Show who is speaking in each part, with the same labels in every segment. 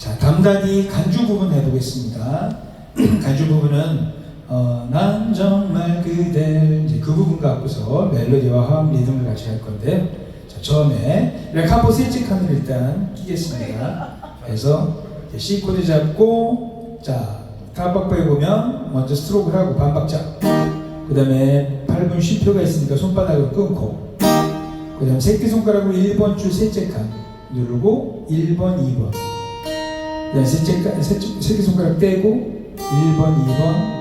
Speaker 1: 자, 담다디 간주 부분 해보겠습니다. 간주 부분은 어, 난 정말 그댈 이제 그 부분 갖고서 멜로디와 화음 리듬을 같이 할 건데요. 자, 처음에 레카포 셋째 칸을 일단 끼겠습니다. 그래서 C 코드 잡고 자 타박부에 보면 먼저 스트로크를 하고 반박자 그 다음에 8분 쉼표가 있으니까 손바닥을 끊고 그 다음 새끼손가락으로 1번 줄 셋째 칸 누르고 1번 2번 그 다음 셋째 칸 셋- 새끼손가락 떼고 1번 2번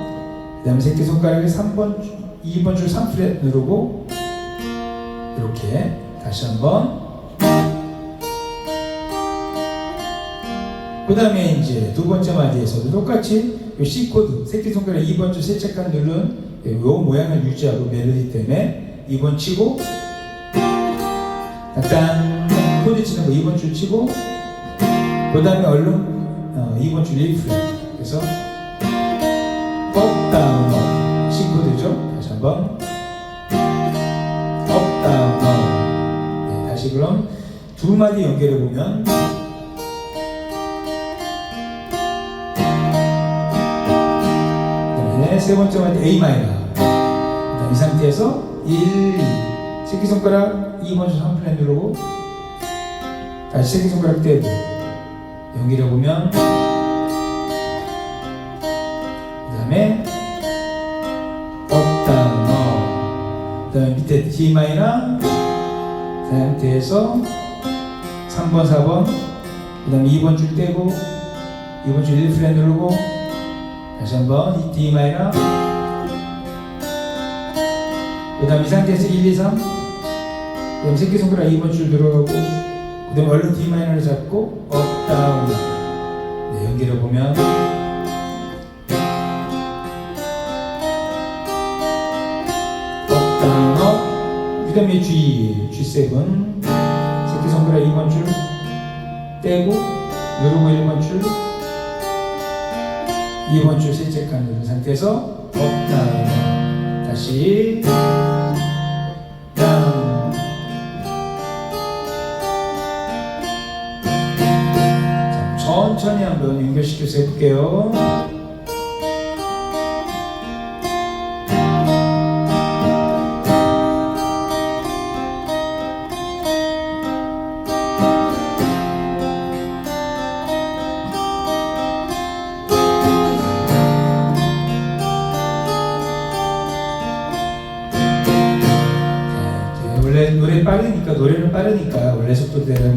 Speaker 1: 그 다음에 새끼손가락에 3번 2번 줄 3프렛 누르고 이렇게 다시 한번. 그 다음에 이제 두 번째 마디에서도 똑같이 요 C 코드 새끼손가락 2번 줄 셋째 칸 누른 요 모양을 유지하고 멜로디 때문에 2번 치고 약간 코드 치는 거 2번 줄 치고 그 다음에 얼른 어, 2번 줄 1프렛 그래서 업 다운 업 C 코드죠? 다시 한번. 업 다운 업 네, 다시 그럼 두 마디 연결해 보면 그다음에 세 번째 마디 A 마이너. 이 상태에서 1, 2 새끼손가락 2번 줄 3플랫 누르고 다시 새끼손가락 떼고 연결해 보면 그 다음에 업 다운 업 그다음에 밑에 D 마이너. 상태에서 3번 4번. 그 다음에 2번 줄 떼고 2번 줄 1플랫 누르고 다시 한번 이 D 마이너. 그 다음 이 상태에서 1, 2, 3 그다음 새끼손가락 2번 줄 들어가고 그 다음 얼른 D 마이너를 잡고 업 다운 네, 연결해 보면. 업 다운 업 그 다음에 G G7 새끼 손가락 2번 줄 떼고 누르고 1번 줄 2번 줄 셋째 칸 누른 상태에서 업 다운 다시 천천히 한번 연결시켜서 해볼게요. 원래 노래 빠르니까 노래는 빠르니까 원래 속도대로